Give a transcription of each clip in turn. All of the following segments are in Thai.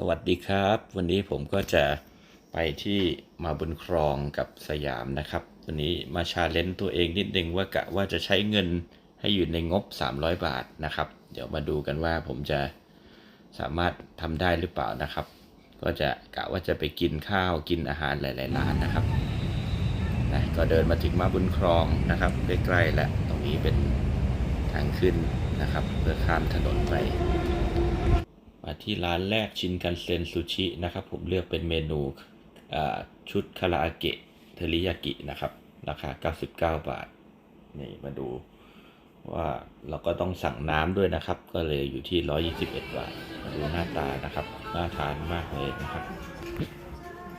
สวัสดีครับ วันนี้ผมก็จะไปที่มาบนครองกับสยามนะครับ วันนี้มาชาเลนจ์ตัวเองนิดนึงว่ากะว่าจะใช้เงินให้อยู่ในงบ 300 บาทนะครับ เดี๋ยวมาดูกันว่าผมจะสามารถทำได้หรือเปล่านะครับ ก็จะกะว่าจะไปกินข้าวกินอาหารหลายๆร้านนะครับนะก็เดินมาถึงมาบุญครองนะครับใกล้ๆแล้วตรงนี้เป็นทางขึ้นนะครับ เพื่อข้ามถนนไป ที่ร้านแรกชินคันเซ็นซูชินะครับ ผมเลือกเป็นเมนูชุดคาราอาเกะเทริยากินะครับ ราคา 99 บาท นี่มาดูว่าเราก็ต้องสั่งน้ำด้วยนะครับ ก็เลยอยู่ที่ 121 บาท มาดูหน้าตานะครับ น่าทานมากเลยนะครับ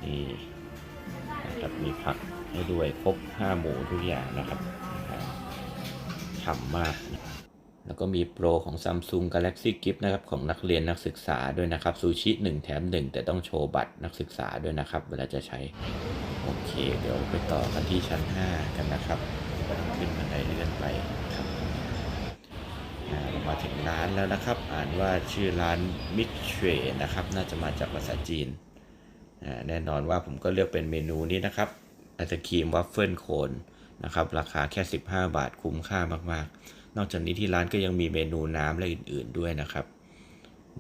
นี่นะครับมีผักให้ด้วยครบ 5 หมูทุกอย่างนะครับฉ่ำมาก แล้วก็มีโปรของ Samsung Galaxy Gift นะครับของนักเรียนนักศึกษาด้วยนะครับซูชิ 1 แถม 1 แต่ต้องโชว์บัตรนักศึกษาด้วยนะครับ เวลาจะใช้ โอเค เดี๋ยวไปต่อกันที่ชั้น 5 กันนะครับขึ้นบันไดเลื่อนไปครับเรามาถึงร้านแล้วนะครับ อ่านว่าชื่อร้านมิเทรนะครับ น่าจะมาจากภาษาจีน แน่นอนว่าผมก็เลือกเป็นเมนูนี้นะครับไอศครีมวัฟเฟิลโคนนะครับ ราคาแค่ 15 บาทคุ้มค่ามากๆ นอกจากนี้ที่ร้านก็ยังมีเมนูน้ำและอื่น ๆด้วยนะครับ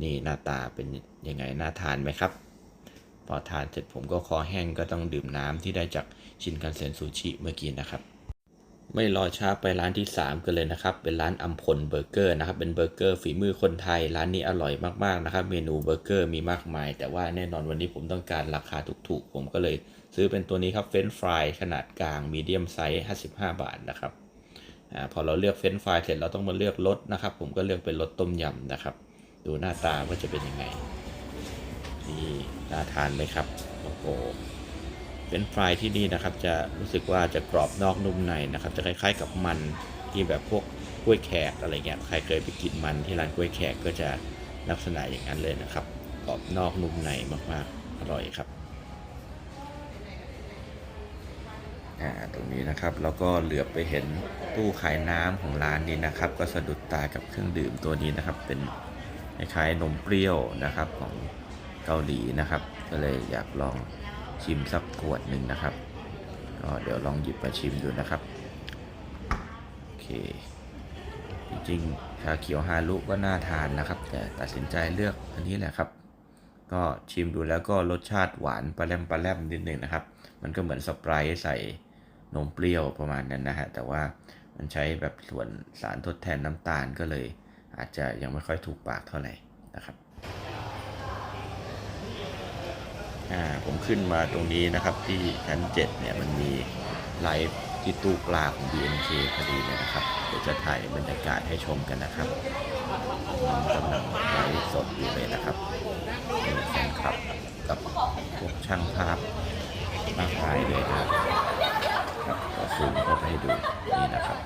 นี่หน้าตาเป็นยังไงน่าทานไหมครับ พอทานเสร็จผมก็คอแห้งก็ต้องดื่มน้ำที่ได้จากชินคันเซ็นซูชิเมื่อกี้นะครับ ไม่รอช้าไปร้านที่ 3 กันเลยนะครับ เป็นร้านอัมพลเบอร์เกอร์นะครับ เป็นเบอร์เกอร์ฝีมือคนไทย ร้านนี้อร่อยมากๆนะครับ เมนูเบอร์เกอร์มีมากมาย แต่ว่าแน่นอนวันนี้ผมต้องการราคาถูกๆ ผมก็เลยซื้อเป็นตัวนี้ครับเฟรนฟรายขนาดกลางมีเดียมไซส์55 บาทนะครับ อาพอเราเลือกเฟรนช์ฟรายเสร็จเราต้องมาเลือกรสนะครับ ผมก็เลือกเป็นรสต้มยำนะครับ ดูหน้าตาว่าจะเป็นยังไงนี่น่าทานไหมครับโอ้โหเป็นฟรายที่นี่นะครับจะรู้สึกว่าจะกรอบนอกนุ่มในนะครับ จะคล้ายๆกับมันที่แบบพวกกล้วยแขกอะไรเงี้ยใครเคยไปกินมันที่ร้านกล้วยแขกก็จะลักษณะอย่างนั้นเลยนะครับกรอบนอกนุ่มในมากๆอร่อยครับ อ่าตรงนี้นะครับเราก็เหลือไปเห็นตู้ขายน้ำของร้านนี้นะครับ ก็สะดุดตากับเครื่องดื่มตัวนี้นะครับ เป็นคล้ายๆนมเปรี้ยวนะครับของเกาหลีนะครับ ก็เลยอยากลองชิมสักขวดหนึ่งนะครับก็เดี๋ยวลองหยิบมาชิมดูนะครับโอเคจริงๆชาเขียวฮารุก็น่าทานนะครับ แต่ตัดสินใจเลือกอันนี้แหละครับ ก็ชิมดูแล้วก็รสชาติหวานปลาแรมปลาแรมนิดหนึ่งนะครับ มันก็เหมือนสปรท์ใส่ นมเปรี้ยวประมาณนั้นนะฮะ แต่ว่ามันใช้แบบส่วนสารทดแทนน้ำตาลก็เลย อาจจะยังไม่ค่อยถูกปากเท่าไหร่นะครับอ่าผมขึ้นมาตรงนี้นะครับที่ชั้น 7 เนี่ยมันมีไลฟ์ที่ตู้ปลาของ BNK พอดีเลยนะครับ เดี๋ยวจะถ่ายบรรยากาศให้ชมกันนะครับมันกำลังไลฟ์สดอยู่เลยนะครับมีแฟนคลับกับพวกช่างภาพมากมายเลยนะครับครับ ดูนี่นะครับ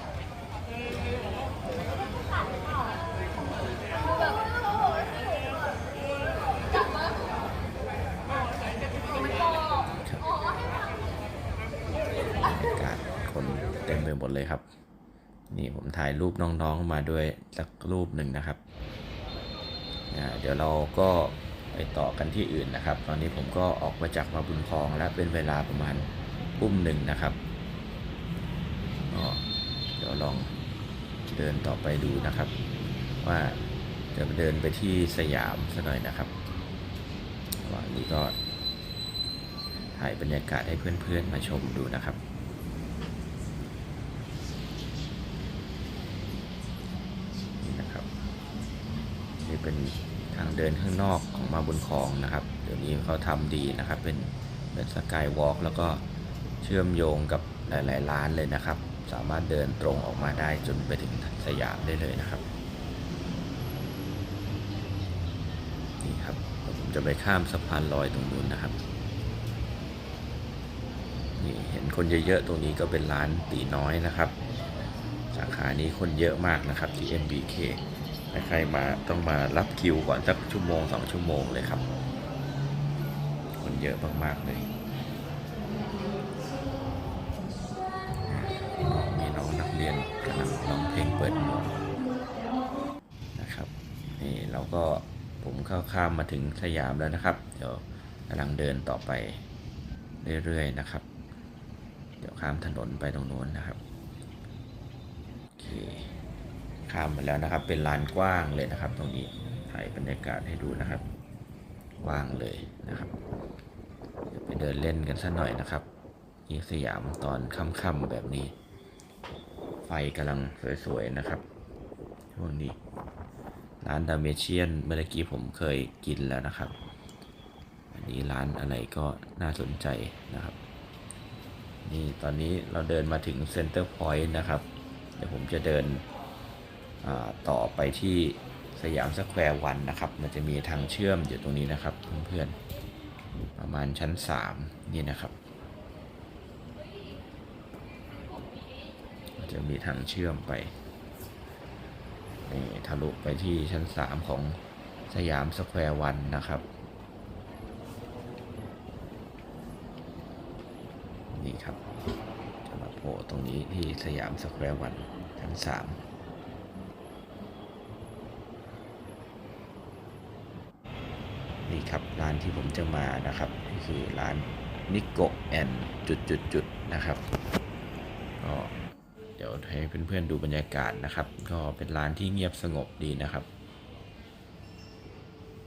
รรยากาศคนเต็มไปหมดเลยครับ นี่ผมถ่ายรูปน้องๆมาด้วยสักรูปหนึ่งนะครับเดี๋ยวเราก็ไปต่อกันที่อื่นนะครับ ตอนนี้ผมก็ออกมาจากมาบุญคลองแล้วเป็นเวลาประมาณทุ่มหนึ่งนะครับ ลองเดินต่อไปดูนะครับ ว่าจะเดินไปที่สยามสักหน่อยนะครับวันนี้ก็ถ่ายบรรยากาศให้เพื่อนๆมาชมดูนะครับนี่นะครับนี่เป็นทางเดินข้างนอกของมาบนคลองนะครับ เดี๋ยวนี้เขาทำดีนะครับ เป็นเป็นสกายวอล์กแล้วก็เชื่อมโยงกับหลายๆร้านเลยนะครับ สามารถเดินตรงออกมาได้จนไปถึงสยามได้เลยนะครับ นี่ครับผมจะไปข้ามสะพานลอยตรงนู้นนะครับนี่เห็นคนเยอะๆตรงนี้ก็เป็นร้านตีน้อยนะครับ สาขานี้คนเยอะมากนะครับที่ MBK ใครๆมาต้องมารับคิวก่อนสักชั่วโมงสองชั่วโมงเลยครับ คนเยอะมากๆเลย รียนกำลังร้องเพลงเปิดหมวกนะครับนี่เราก็ผมเข้าข้ามมาถึงสยามแล้วนะครับ เดี๋ยวกำลังเดินต่อไปเรื่อยๆนะครับ เดี๋ยวข้ามถนนไปตรงโน้นนะครับโอเคข้ามมาแล้วนะครับ เป็นลานกว้างเลยนะครับ ตรงนี้ถ่ายบรรยากาศให้ดูนะครับกว้างเลยนะครับเดี๋ยวไปเดินเล่นกันสักหน่อยนะครับนี่สยามตอนค่ำๆแบบนี้ กำลังสวยๆนะครับช่วงนี้ร้านดาเมเชียนเมื่อกี้ผมเคยกินแล้วนะครับ อันนี้ร้านอะไรก็น่าสนใจนะครับ นี่ตอนนี้เราเดินมาถึงเซ็นเตอร์พอยต์นะครับ เดี๋ยวผมจะเดินต่อไปที่สยามสแควร์วันนะครับ มันจะมีทางเชื่อมอยู่ตรงนี้นะครับเพื่อนๆประมาณชั้น 3 นี่นะครับ จะมีทางเชื่อมไปนี่ทะลุไปที่ชั้น 3 ของสยามสแควร์วันนะครับ นี่ครับจะมาโผล่ตรงนี้ที่สยามสแควร์วันชั้น 3นี่ครับ ร้านที่ผมจะมานะครับก็คือร้านนิโกแอนจุดจุดจุดนะครับก็ ให้เพื่อนๆดูบรรยากาศนะครับ ก็เป็นร้านที่เงียบสงบดีนะครับ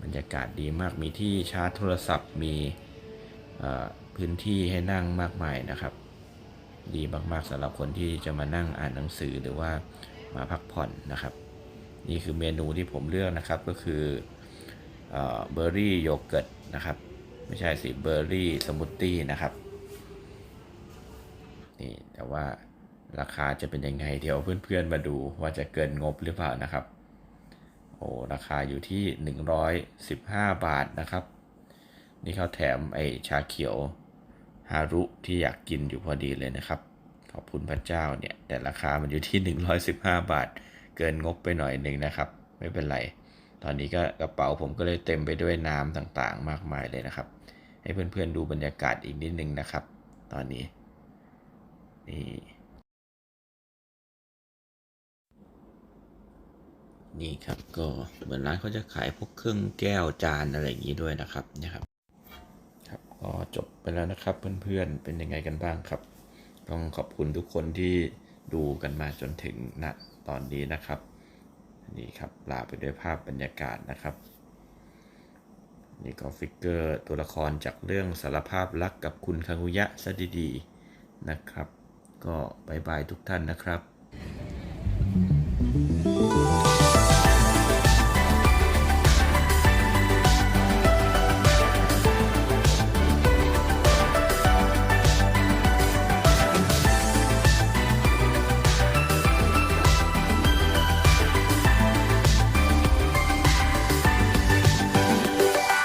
บรรยากาศดีมากมีที่ชาร์จโทรศัพท์มีพื้นที่ให้นั่งมากมายนะครับ ดีมากๆสำหรับคนที่จะมานั่งอ่านหนังสือหรือว่ามาพักผ่อนนะครับ นี่คือเมนูที่ผมเลือกนะครับก็คือเบอร์รี่โยเกิร์ตนะครับ ไม่ใช่สิเบอร์รี่สมูทตี้นะครับนี่แต่ว่า ราคาจะเป็นยังไงเดี๋ยวเพื่อนๆมาดูว่าจะเกินงบหรือเปล่านะครับ โอ้ราคาอยู่ที่ 115 บาทนะครับ นี่เขาแถมไอชาเขียวฮารุที่อยากกินอยู่พอดีเลยนะครับ ขอบคุณพระเจ้าเนี่ย แต่ราคามันอยู่ที่ 115 บาท เกินงบไปหน่อยหนึ่งนะครับ ไม่เป็นไร ตอนนี้ก็กระเป๋าผมก็เลยเต็มไปด้วยน้ำต่างๆ มากมายเลยนะครับ ให้เพื่อนๆดูบรรยากาศอีกนิดนึงนะครับ ตอนนี้นี่ นี่ครับก็เหมือนร้านเขาจะขายพวกเครื่องแก้วจานอะไรอย่างนี้ด้วยนะครับนี่ครับ ครับก็จบไปแล้วนะครับเพื่อนๆเป็นยังไงกันบ้างครับ ต้องขอบคุณทุกคนที่ดูกันมาจนถึงณตอนนี้นะครับ นี่ครับลาไปด้วยภาพบรรยากาศนะครับ นี่ก็ฟิกเกอร์ตัวละครจากเรื่องสารภาพรักกับคุณคังุยะซะดีๆนะครับ ก็บายบายทุกท่านนะครับ